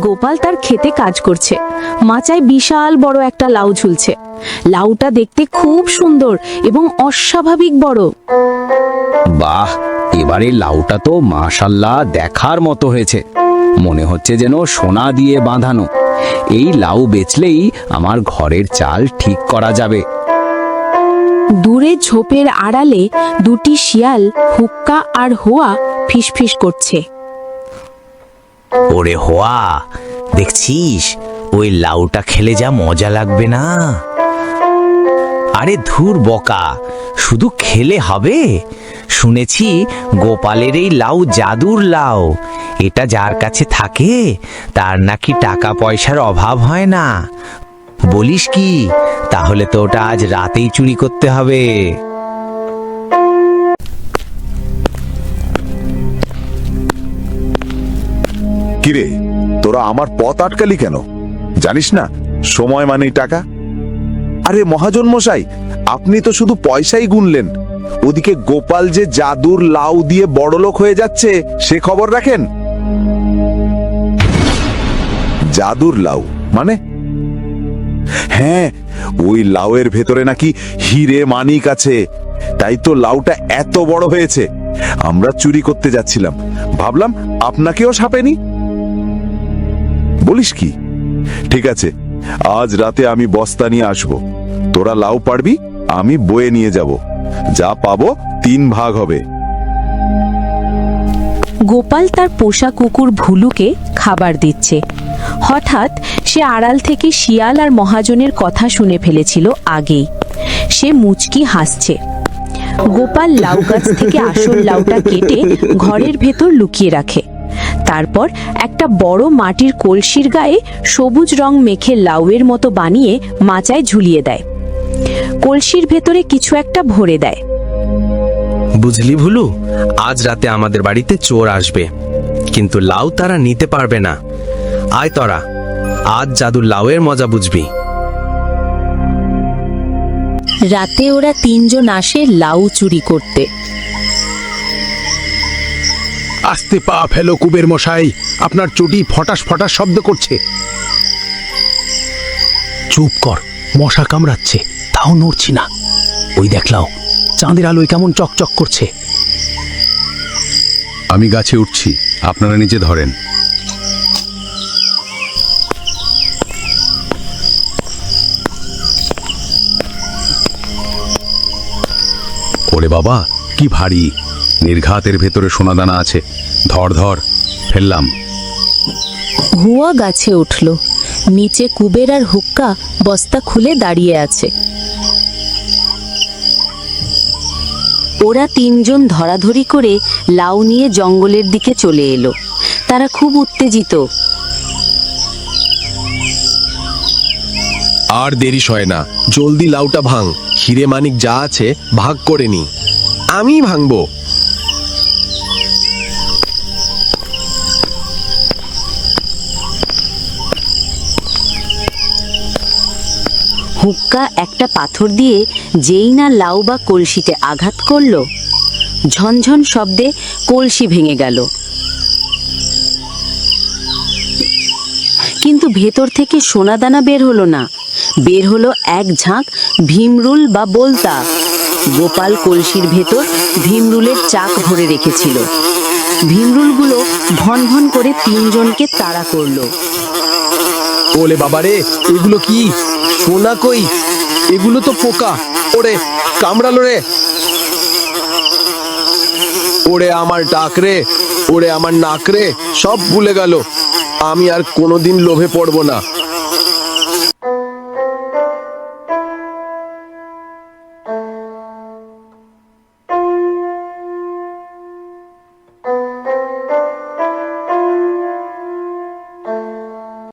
গোপাল তার খেতে কাজ করছে। মাচায় বিশাল বড় একটা লাউ ঝুলছে। লাউটা দেখতে খুব সুন্দর এবং অস্বাভাবিক বড়। বাহ এবারে লাউটা তো মাশাল্লাহ দেখার মতো হয়েছে। মনে হচ্ছে যেন সোনা দিয়ে বাঁধানো। এই লাউ বেচলেই আমার ঘরের চাল ঠিক করা যাবে। দূরে ঝোপের আড়ালে দুটি শিয়াল হুক্কা আর হোয়া ফিসফিস করছে। ওরে হোয়া, দেখছিস? ওই লাউটা খেলে যা মজা লাগবে না। আরে ধুর বকা, শুধু খেলে হবে? শুনেছি গোপালের এই লাউ জাদুর লাউ। এটা যার কাছে থাকে, তার নাকি টাকা পয়সার অভাব হয় না। বলিস কি, তাহলে তো ওটা আজ রাতেই চুরি করতে হবে। কিরে, তোরা আমার পথ আটকালি কেন? জানিস না, সময় মানেই টাকা। আরে মহাজন মশাই, আপনি তো শুধু পয়সাই গুনলেন। ওদিকে গোপাল যে জাদুর লাউ দিয়ে বড়লোক হয়ে যাচ্ছে, সে খবর রাখেন? জাদুর লাউ মানে? হ্যাঁ ওই লাউয়ের ভেতরে নাকি হিরে মানিক আছে। তাই তো লাউটা এত বড় হয়েছে। আমরা চুরি করতে যাচ্ছিলাম। ভাবলাম আপনাকেও সাপেনি। বলিস কি? ঠিক আছে, আজ রাতে আমি বস্তা নিয়ে আসব। তোরা লাউ পারবি আমি বয়ে নিয়ে যাব। যা পাবো তিন ভাগ হবে। গোপাল তার পোষা কুকুর ভুলুকে খাবার দিচ্ছে। হঠাৎ সে আড়াল থেকে শিয়াল আর মহাজনের কথা শুনে ফেলেছিল আগেই। সে মুচকি হাসছে। গোপাল লাউ গাছ থেকে আসল লাউটা কেটে ঘরের ভেতর লুকিয়ে রাখে। তারপর একটা বড় মাটির কলসির গায়ে সবুজ রং মেখে লাউয়ের মতো বানিয়ে মাচায় ঝুলিয়ে দেয়। কলসির ভেতরে কিছু একটা ভরে দেয়। বুঝলি ভুলু? আজ রাতে আমাদের বাড়িতে চোর আসবে। কিন্তু লাউ তারা নিতে পারবে না। আয় তরা আজ জাদুর লাউয়ের মজা বুঝবি। রাতে ওরা তিনজন আসে লাউ চুরি করতে। আস্তে পা ফেলো কুবের মশাই, আপনার চটি ফটাস ফটাস শব্দ করছে। চুপ কর, মশা কামড়াচ্ছে, তাও নড়ছি না। ওই দেখলাও চাঁদের আলোয় কেমন চকচক করছে। আমি গাছে উঠছি, আপনারা নিচে ধরেন। ওরে বাবা, কি ভারী। নির্ঘাতের ভেতরে সোনাদানা আছে। ধর ধর ফেললাম। হুয়া গাছে উঠল। নিচে কুবের আর হুক্কা বস্তা খুলে দাঁড়িয়ে আছে। ওরা তিনজন ধরাধরি করে লাউ নিয়ে জঙ্গলের দিকে চলে এলো। তারা খুব উত্তেজিত। আর দেরি সয় না জলদি লাউটা ভাঙ। হিরে মানিক যা আছে ভাগ করে নি। আমি ভাঙবো। হুক্কা একটা পাথর দিয়ে যেই না লাউ বা কলসিতে আঘাত করল, ঝনঝন শব্দে কলসি ভেঙে গেল। কিন্তু ভেতর থেকে সোনাদানা বের হলো না, বের হলো এক ঝাঁক ভীমরুল বা বলতা। গোপাল কলসির ভেতর ভীমরুলের চাক ভরে রেখেছিল। ভীমরুলগুলো ভন ভন করে তিনজনকে তাড়া করল। ওলে বাবারে, এগুলো কি? সোনা কই? এগুলো তো পোকা। ওরে, কামড়ালো রে। ওরে আমার ডাক রে, ওরে আমার নাক রে, সব ভুলে গেল। আমি আর কোনোদিন লোভে পড়ব না।